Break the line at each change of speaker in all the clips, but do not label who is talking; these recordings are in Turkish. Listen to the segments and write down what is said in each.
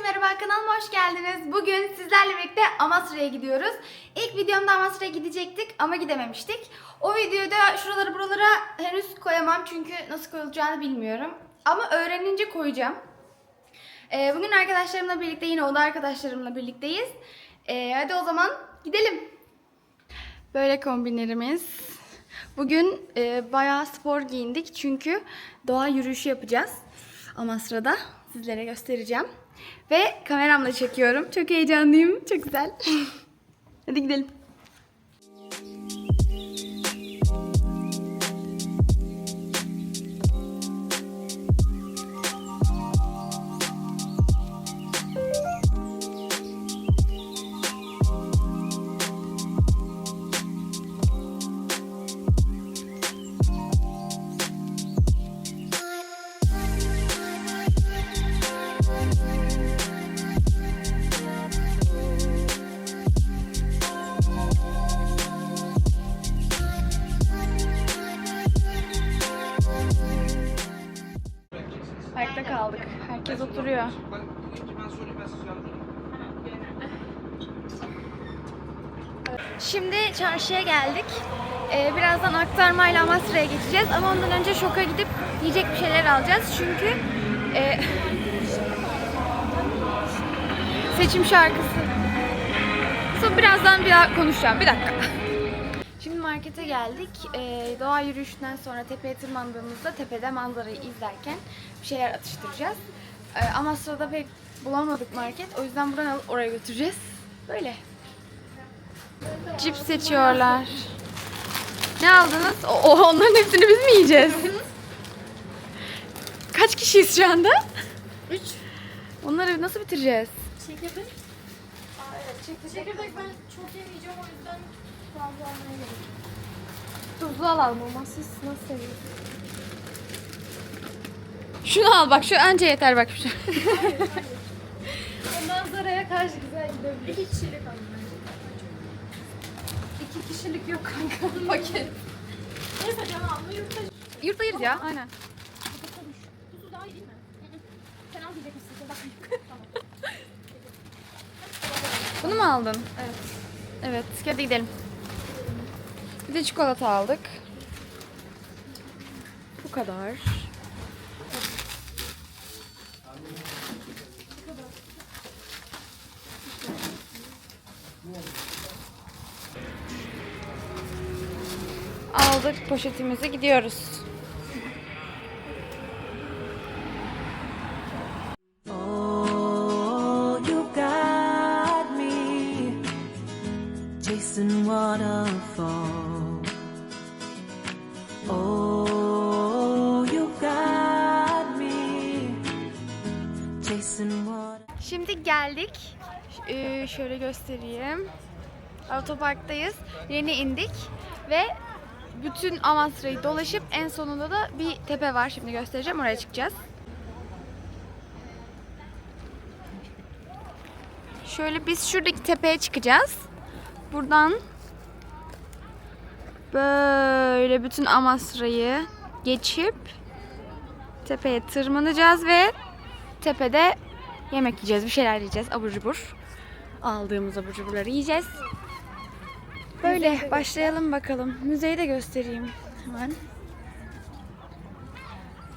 merhaba kanalıma hoş geldiniz. Bugün sizlerle birlikte Amasra'ya gidiyoruz. İlk videomda Amasra'ya gidecektik ama gidememiştik. O videoda şuraları buralara henüz koyamam çünkü nasıl koyulacağını bilmiyorum. Ama öğrenince koyacağım. Ee, bugün arkadaşlarımla birlikte yine oda arkadaşlarımla birlikteyiz. Ee, hadi o zaman gidelim. Böyle kombinlerimiz. Bugün e, bayağı spor giyindik çünkü doğa yürüyüşü yapacağız. Amasra'da sizlere göstereceğim. Ve kameramla çekiyorum. Çok heyecanlıyım. Çok güzel. Hadi gidelim. Çarşıya geldik. Ee, birazdan aktarmayla Amasra'ya geçeceğiz ama ondan önce şoka gidip yiyecek bir şeyler alacağız. Çünkü e, seçim şarkısı. Sonra birazdan bir konuşacağım. Bir dakika. Şimdi markete geldik. Ee, doğa yürüyüşünden sonra tepeye tırmandığımızda tepede manzarayı izlerken bir şeyler atıştıracağız. Ee, ama sırada pek bulamadık market. O yüzden buradan alıp oraya götüreceğiz. Böyle. Cips seçiyorlar. Ne aldınız? O, o- onların hepsini biz mi yiyeceğiz? Kaç kişiyiz şu anda?
Üç.
Onları nasıl bitireceğiz?
Çekirdek. Aa, evet, çekirdek. Çekirdek ben çok yemeyeceğim o yüzden fazla almaya gerek yok. Tuzlu alalım ama siz nasıl seviyorsunuz?
Şunu al bak şu anca yeter bak şu.
O manzaraya karşı güzel gidebilir. İki kişilik bence. İki kişilik yok kanka. Paket. Neyse tamam. Yurtta
Yurtta yeriz ya aynen.
konuş. Tuzlu daha iyi değil mi? Sen al diyecek misin? Bak. tamam.
Bunu mu aldın?
Evet.
Evet hadi gidelim. Bir de çikolata aldık. Bu kadar. Aldık poşetimizi gidiyoruz.
Oh, chasing waterfall. Oh, you got me chasing water.
Şimdi geldik. Ee, şöyle göstereyim. Otoparktayız. Yeni indik ve bütün Amasra'yı dolaşıp en sonunda da bir tepe var. Şimdi göstereceğim. Oraya çıkacağız. Şöyle biz şuradaki tepeye çıkacağız. Buradan böyle bütün Amasra'yı geçip tepeye tırmanacağız ve tepede yemek yiyeceğiz, bir şeyler yiyeceğiz, abur cubur. Aldığımız abur cuburları yiyeceğiz. Böyle başlayalım bakalım. Müzeyi de göstereyim hemen.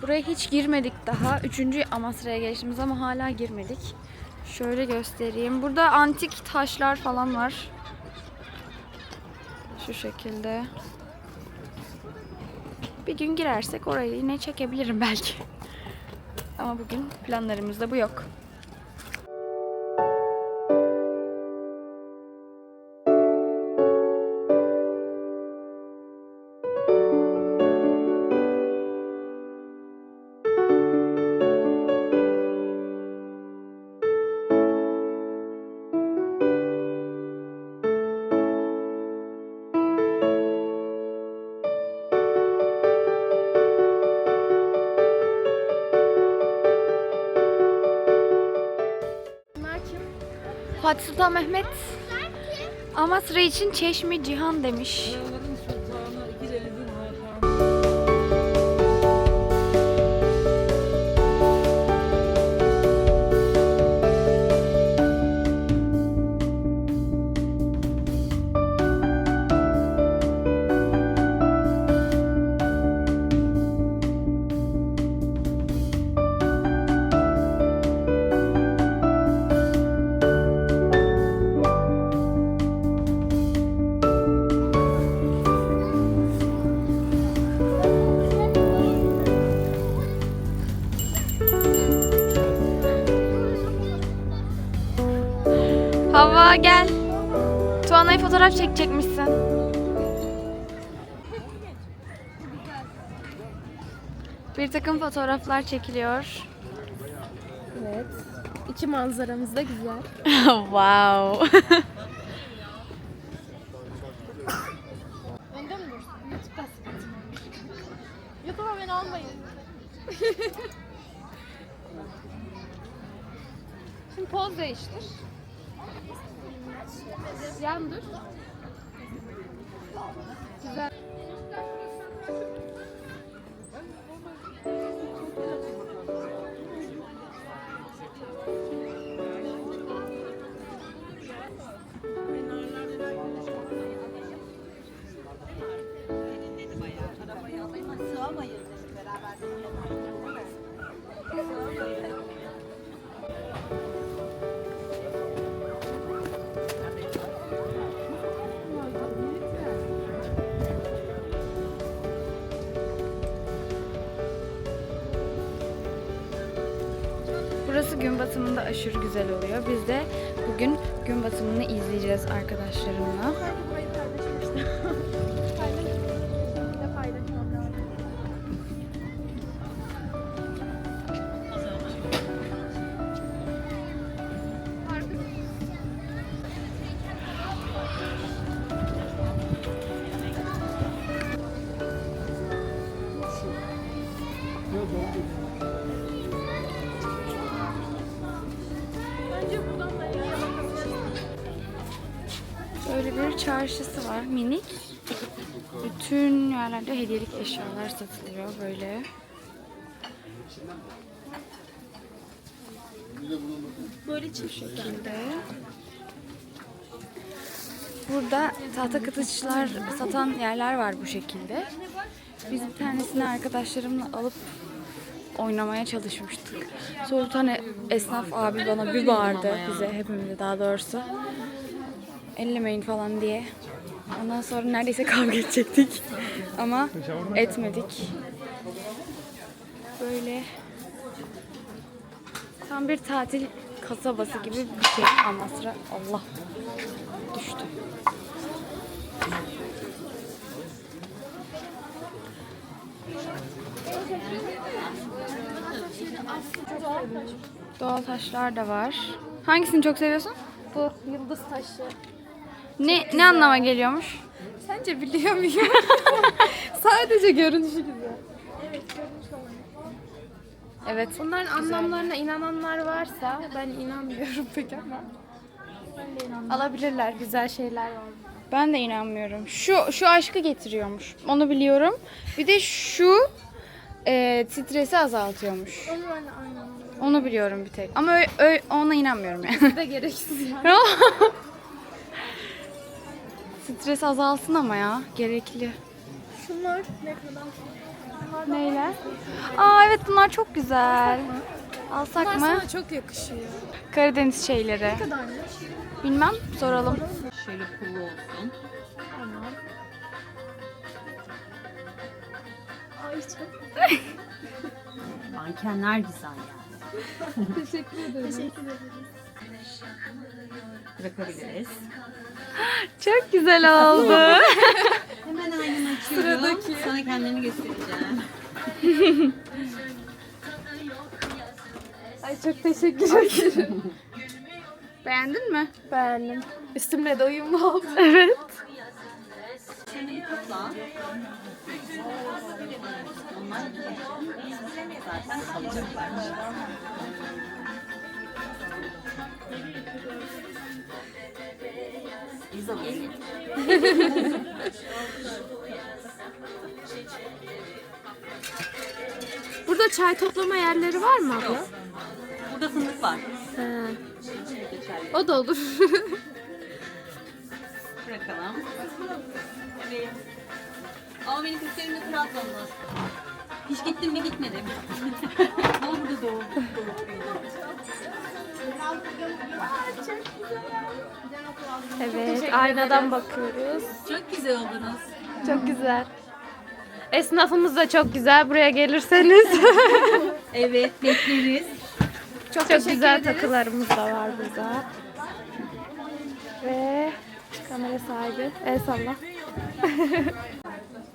Buraya hiç girmedik daha. Üçüncü Amasra'ya gelişimiz ama hala girmedik. Şöyle göstereyim. Burada antik taşlar falan var. Şu şekilde. Bir gün girersek orayı yine çekebilirim belki. Ama bugün planlarımızda bu yok. Fatih Sultan Mehmet Amasra için Çeşmi Cihan demiş. Hava gel. Tuana'yı fotoğraf çekecekmişsin. Bir takım fotoğraflar çekiliyor.
Evet. İki manzaramız da güzel.
wow.
Önde mi dursun? YouTube'da. YouTube'a beni almayın. Şimdi poz değiştir. Yan dur. Güzel.
Burası gün batımında aşırı güzel oluyor. Biz de bugün gün batımını izleyeceğiz arkadaşlarımla. Böyle
çift
şekilde. Burada tahta kılıçlar satan yerler var bu şekilde. Biz bir tanesini arkadaşlarımla alıp oynamaya çalışmıştık. Sonra bir tane esnaf abi bana bir bağırdı bize hepimize daha doğrusu. Ellemeyin falan diye. Ondan sonra neredeyse kavga edecektik. Ama etmedik. Böyle Tam bir tatil kasabası gibi bir şey Amasra. Allah düştü. Doğal taşlar da var. Hangisini çok seviyorsun?
Bu yıldız taşı.
Ne ne anlama geliyormuş?
Sence biliyor muyum? Sadece görünüşü güzel.
Evet.
Bunların anlamlarına inananlar varsa ben inanmıyorum pek ama. Alabilirler güzel şeyler var.
Ben de inanmıyorum. Şu şu aşkı getiriyormuş. Onu biliyorum. Bir de şu e, stresi azaltıyormuş.
Onu ben aynen.
Onu biliyorum bir tek. Ama ö- ö- ona inanmıyorum yani.
de gereksiz yani.
Stres azalsın ama ya. Gerekli.
Şunlar ne kadar?
Neyler? Aa evet bunlar çok güzel. Alsak
Bunlar
mı?
sana çok yakışıyor.
Karadeniz şeyleri.
Ne kadarmış?
Bilmem soralım.
Şöyle pullu olsun.
Tamam. Ay çok
Mankenler güzel yani.
teşekkür ederim. Teşekkür ederim.
Bırakabiliriz.
Çok güzel oldu.
Açıyorum. Sana kendini göstereceğim.
Ay çok teşekkür ederim.
Beğendin mi?
Beğendim. Üstümle de uyumlu oldu.
Evet.
Şimdi topla. Onlar zaten kalacaklar. İzabel.
Burada çay toplama yerleri var mı abla?
Burada fındık var.
He. O da olur.
Bırakalım. Evet. Ama benim kızlarımda Trabzonlu. Hiç gittim mi gitmedim. Ama burada doğdum.
Evet, aynadan bakıyoruz.
Çok güzel oldunuz.
Çok güzel. Esnafımız da çok güzel. Buraya gelirseniz.
Evet bekleriz.
çok, güzel takılarımız da var burada. Ve kamera sahibi. El salla.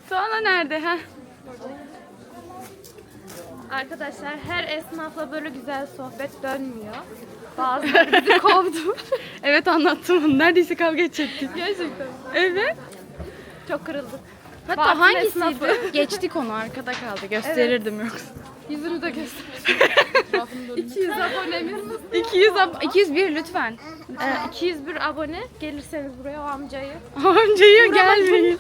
Sonra nerede ha?
Arkadaşlar her esnafla böyle güzel sohbet dönmüyor. Bazıları bizi kovdu.
Evet anlattım onu. Neredeyse kavga edecektik.
Gerçekten.
Evet.
Çok kırıldık.
Hatta
Fatih
hangisiydi? Geçtik onu arkada kaldı. Gösterirdim yoksa.
Yüzünü de göster. 200 abonemiz.
200 ab 201 lütfen.
Ee, 201 abone. Gelirseniz buraya o amcayı.
Amcayı gelmeyin.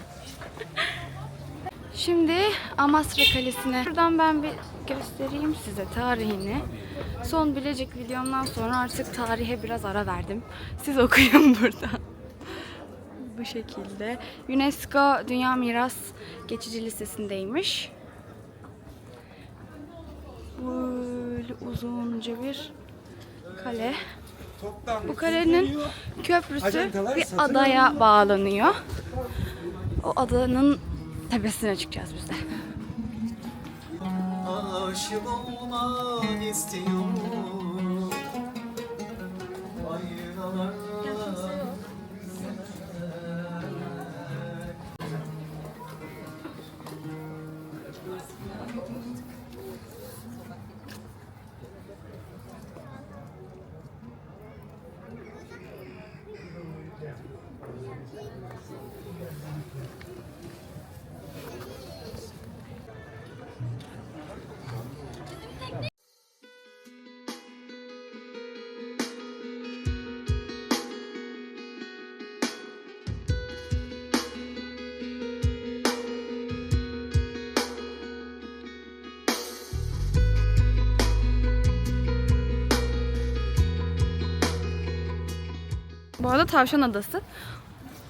Şimdi Amasra Kalesi'ne. Şuradan ben bir göstereyim size tarihini. Son Bilecik videomdan sonra artık tarihe biraz ara verdim. Siz okuyun burada. Bu şekilde. UNESCO Dünya Miras Geçici Listesi'ndeymiş. Böyle uzunca bir kale. Bu kalenin köprüsü bir adaya bağlanıyor. O adanın tepesine çıkacağız biz de.
Aşık olmak istiyorum. Aynalar
Bu arada Tavşan Adası.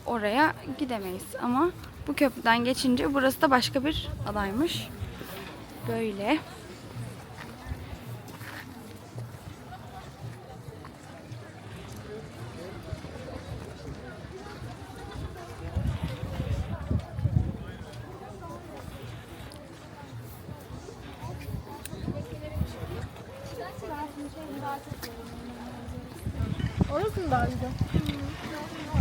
Oraya gidemeyiz ama bu köprüden geçince burası da başka bir adaymış. Böyle.
Orası mı daha güzel?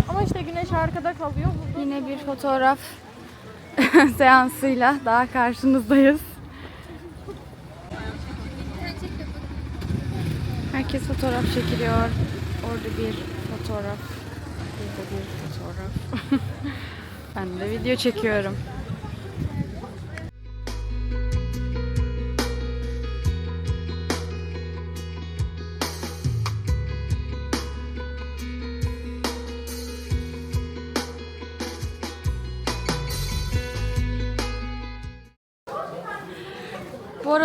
Ama işte güneş arkada kalıyor. Burada
Yine bir fotoğraf seansıyla daha karşınızdayız. Herkes fotoğraf çekiliyor. Orada bir fotoğraf. Burada bir fotoğraf. ben de video çekiyorum.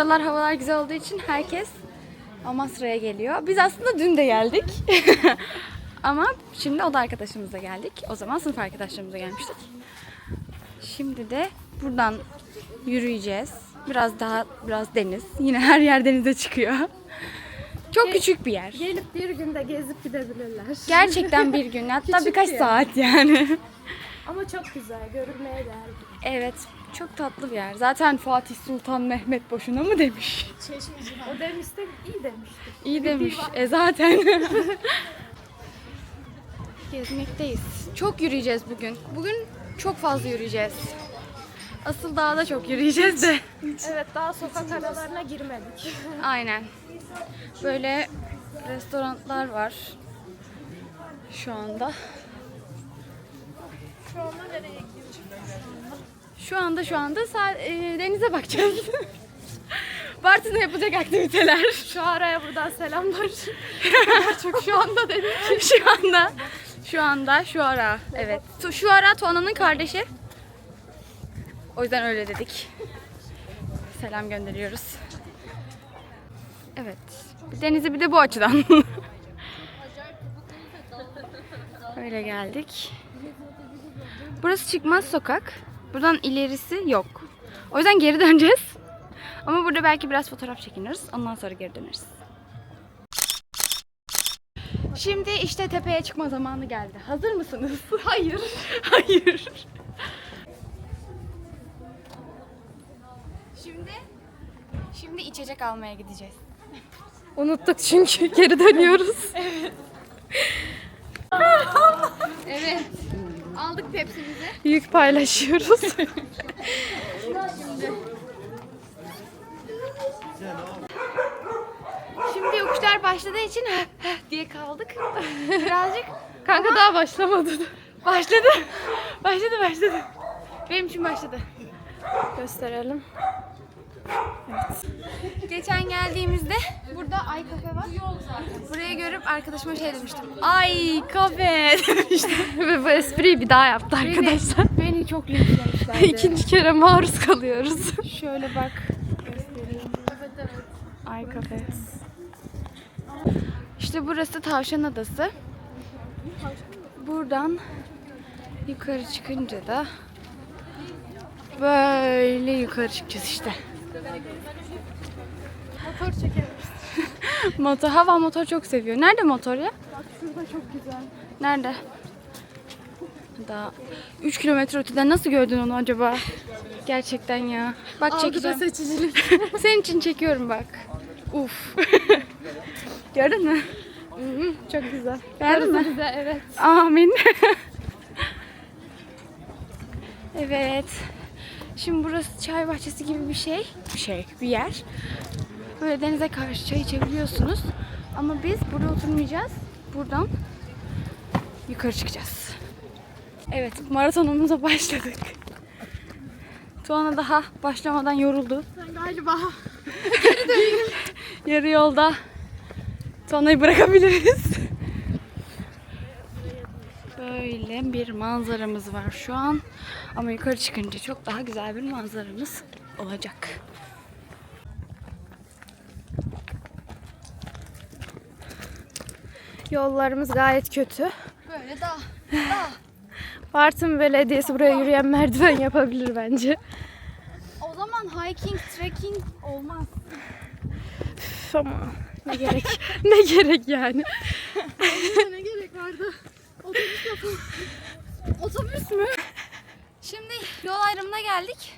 Aralar havalar güzel olduğu için herkes Amasra'ya geliyor. Biz aslında dün de geldik. Ama şimdi o da arkadaşımızla geldik. O zaman sınıf arkadaşlarımızla gelmiştik. Şimdi de buradan yürüyeceğiz. Biraz daha biraz deniz. Yine her yer denize çıkıyor. Çok küçük bir yer.
gelip bir günde gezip gidebilirler.
Gerçekten bir gün hatta
Küçük
birkaç
bir yer.
saat yani.
Ama çok güzel. Görülmeye değer.
Evet çok tatlı bir yer. Zaten Fatih Sultan Mehmet boşuna mı demiş?
O demişti iyi demişti.
İyi demiş. E zaten. Gezmekteyiz. Çok yürüyeceğiz bugün. Bugün çok fazla yürüyeceğiz. Asıl dağda çok yürüyeceğiz de.
Evet daha sokak aralarına girmedik.
Aynen. Böyle restoranlar var. Şu anda.
Şu anda nereye?
Şu anda şu anda e, denize bakacağız. Bartın'da yapılacak aktiviteler.
Şu araya buradan selamlar. Çok şu anda dedim.
şu anda şu anda şu ara evet. Tu- Şu ara Tuana'nın kardeşi. O yüzden öyle dedik. Selam gönderiyoruz. Evet. Denizi bir de bu açıdan. Öyle geldik. Burası çıkmaz sokak. Buradan ilerisi yok. O yüzden geri döneceğiz. Ama burada belki biraz fotoğraf çekiniriz. Ondan sonra geri döneriz. Şimdi işte tepeye çıkma zamanı geldi. Hazır mısınız? Hayır. Hayır. Şimdi şimdi içecek almaya gideceğiz.
Unuttuk çünkü geri dönüyoruz.
Evet. Aldık Pepsi'mizi.
Yük paylaşıyoruz.
Şimdi yokuşlar başladığı için diye kaldık. Birazcık
Kanka daha başlamadı.
başladı. Başladı başladı. Benim için başladı.
Gösterelim.
Geçen geldiğimizde burada Ay Kafe var. Burayı görüp arkadaşıma şey demiştim. Ay kafe demiştim.
Ve bu espriyi bir daha yaptı arkadaşlar.
Beni, beni çok linçlemişlerdi.
İkinci kere maruz kalıyoruz.
Şöyle bak. Göstereyim. Evet evet. Ay kafe. İşte burası Tavşan Adası. Buradan yukarı çıkınca da böyle yukarı çıkacağız işte.
Motor çekelim.
Motor, hava motor çok seviyor. Nerede motor ya?
Bak şurada çok güzel.
Nerede? Daha 3 kilometre öteden nasıl gördün onu acaba? Gerçekten ya. Bak
Algıda
çekeceğim.
seçicilik.
Senin için çekiyorum bak. Uf. Gördün mü?
çok güzel.
Beğendin mi?
Güzel evet.
Amin. evet. Şimdi burası çay bahçesi gibi bir şey. Bir şey, bir yer. Böyle denize karşı çay içebiliyorsunuz. Ama biz burada oturmayacağız. Buradan yukarı çıkacağız. Evet, maratonumuza başladık. Tuana daha başlamadan yoruldu.
Galiba.
Yarı yolda Tuana'yı bırakabiliriz. Böyle bir manzaramız var şu an. Ama yukarı çıkınca çok daha güzel bir manzaramız olacak.
Yollarımız gayet kötü.
Böyle daha.
Bartın Belediyesi buraya yürüyen merdiven yapabilir bence.
O zaman hiking, trekking olmaz.
Üf, ama ne gerek? ne gerek yani?
ne gerek vardı? Otobüs yapalım. Otobüs mü? Şimdi yol ayrımına geldik.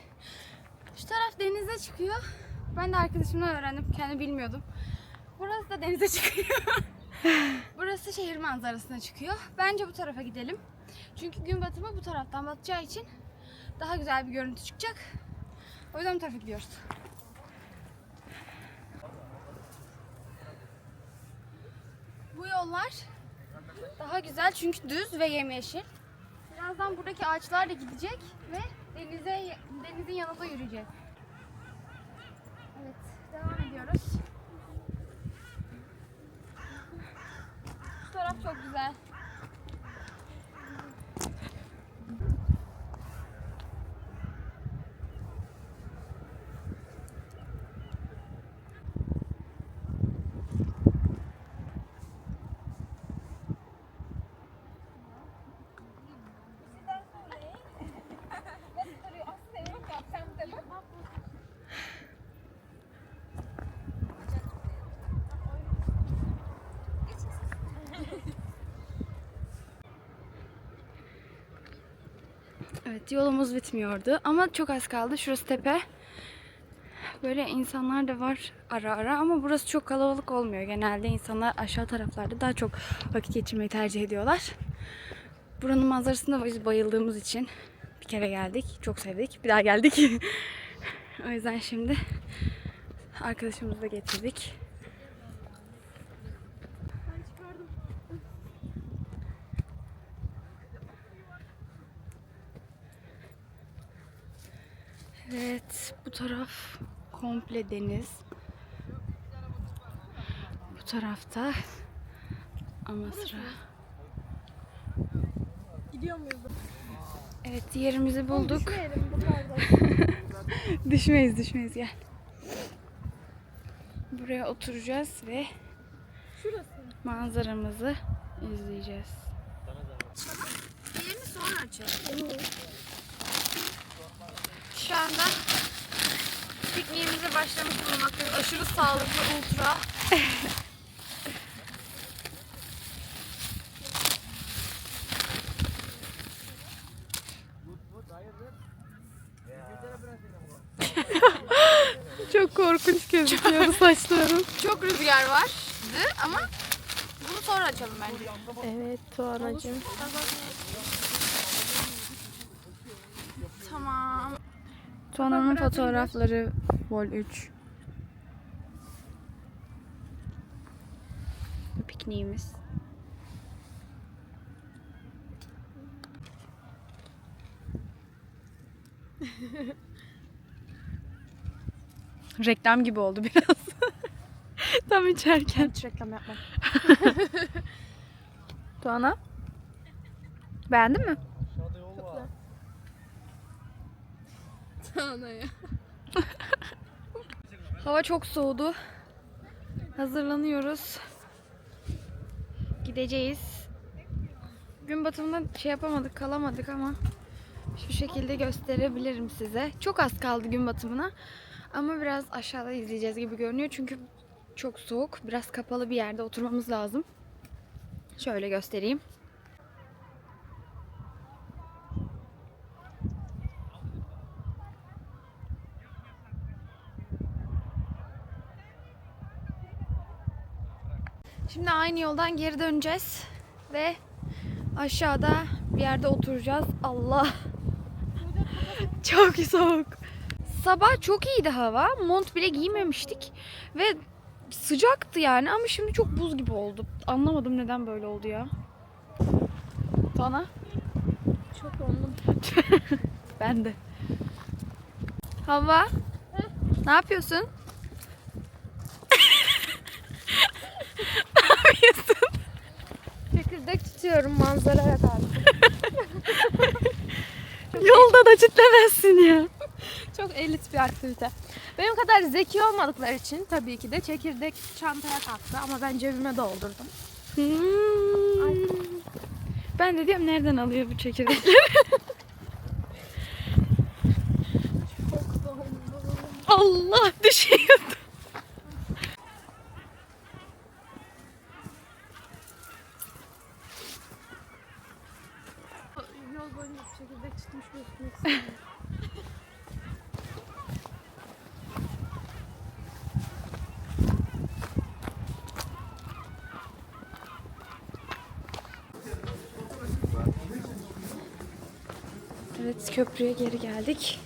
Şu taraf denize çıkıyor. Ben de arkadaşımdan öğrendim. Kendi bilmiyordum. Burası da denize çıkıyor. Burası şehir manzarasına çıkıyor. Bence bu tarafa gidelim. Çünkü gün batımı bu taraftan batacağı için daha güzel bir görüntü çıkacak. O yüzden bu tarafa gidiyoruz. Bu yollar daha güzel çünkü düz ve yemyeşil. Birazdan buradaki ağaçlar da gidecek ve denize denizin yanında yürüyeceğiz. Evet, devam ediyoruz. Şu taraf çok güzel. Evet yolumuz bitmiyordu ama çok az kaldı. Şurası tepe. Böyle insanlar da var ara ara ama burası çok kalabalık olmuyor. Genelde insanlar aşağı taraflarda daha çok vakit geçirmeyi tercih ediyorlar. Buranın manzarasında biz bayıldığımız için bir kere geldik. Çok sevdik. Bir daha geldik. o yüzden şimdi arkadaşımızı da getirdik. Evet, bu taraf komple deniz. Bu tarafta Amasra.
Gidiyor muyuz?
Evet, yerimizi bulduk. Düşmeyiz, düşmeyiz gel. Buraya oturacağız ve
Şurası.
manzaramızı izleyeceğiz.
Yerini sonra açalım.
Şu anda pikniğimize başlamış bulunmaktayız. Aşırı sağlıklı, ultra.
Çok korkunç gözüküyor saçlarım.
Çok rüzgar vardı ama bunu sonra sonra açalım bence.
Evet Tuğanacığım.
Tamam. Tuana'nın fotoğrafları Vol 3. Pikniğimiz. Reklam gibi oldu biraz. Tam içerken.
Hiç reklam yapma.
Tuana. Beğendin mi?
Tuğana'ya.
Hava çok soğudu. Hazırlanıyoruz. Gideceğiz. Gün batımında şey yapamadık, kalamadık ama şu şekilde gösterebilirim size. Çok az kaldı gün batımına. Ama biraz aşağıda izleyeceğiz gibi görünüyor. Çünkü çok soğuk. Biraz kapalı bir yerde oturmamız lazım. Şöyle göstereyim. Şimdi aynı yoldan geri döneceğiz ve aşağıda bir yerde oturacağız. Allah. çok soğuk. Sabah çok iyiydi hava. Mont bile giymemiştik ve sıcaktı yani ama şimdi çok buz gibi oldu. Anlamadım neden böyle oldu ya. Sana?
Çok ondum.
Ben de. Hava. Ne yapıyorsun?
Tutuyorum manzaraya karşı.
Yolda da çitlemezsin ya.
Çok elit bir aktivite. Benim kadar zeki olmadıkları için tabii ki de çekirdek çantaya kalktı ama ben cebime doldurdum.
Hmm. Ben de diyorum nereden alıyor bu çekirdekleri? Allah düşüyordu. Evet köprüye geri geldik.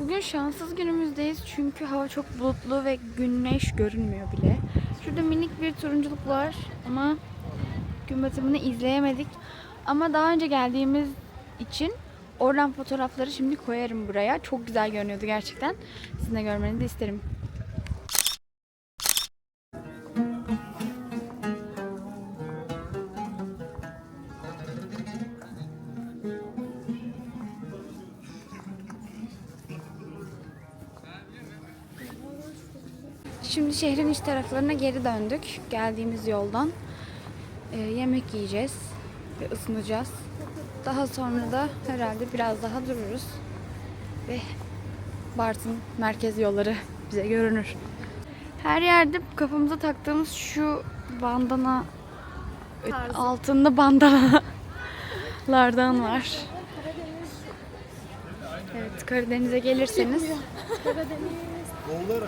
Bugün şanssız günümüzdeyiz çünkü hava çok bulutlu ve güneş görünmüyor bile. Şurada minik bir turunculuk var ama gün batımını izleyemedik. Ama daha önce geldiğimiz için oradan fotoğrafları şimdi koyarım buraya. Çok güzel görünüyordu gerçekten. Sizin de görmenizi isterim. Şimdi şehrin iç taraflarına geri döndük. Geldiğimiz yoldan. Ee, yemek yiyeceğiz ve ısınacağız. Daha sonra da herhalde biraz daha dururuz. Ve Bartın merkez yolları bize görünür. Her yerde kafamıza taktığımız şu bandana
Tarzı.
altında bandanalardan var. Evet Karadeniz'e gelirseniz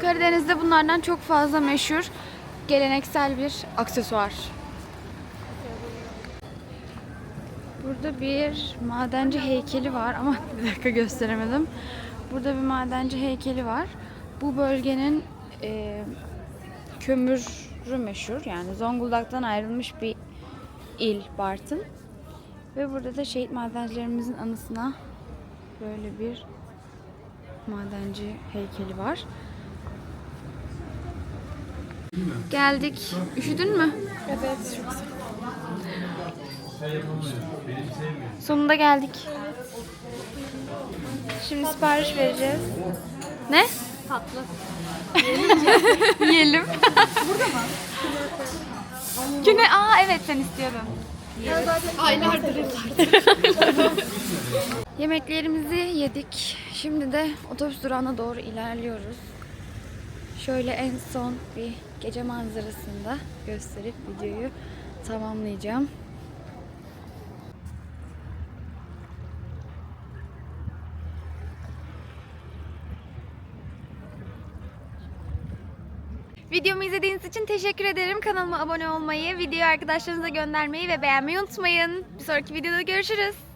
Karadeniz'de bunlardan çok fazla meşhur geleneksel bir aksesuar. Burada bir madenci heykeli var ama bir dakika gösteremedim. Burada bir madenci heykeli var. Bu bölgenin e, kömürü meşhur. Yani Zonguldak'tan ayrılmış bir il Bartın. Ve burada da şehit madencilerimizin anısına böyle bir madenci heykeli var. Geldik. Üşüdün mü?
Evet çok
Sonunda geldik. Şimdi sipariş vereceğiz. Ne?
tatlı.
Yiyelim. Burada mı? Güne, aa evet sen istiyordun.
Aylardır
Yemeklerimizi yedik. Şimdi de otobüs durağına doğru ilerliyoruz. Şöyle en son bir gece manzarasında gösterip videoyu tamamlayacağım. Videomu izlediğiniz için teşekkür ederim. Kanalıma abone olmayı, videoyu arkadaşlarınıza göndermeyi ve beğenmeyi unutmayın. Bir sonraki videoda görüşürüz.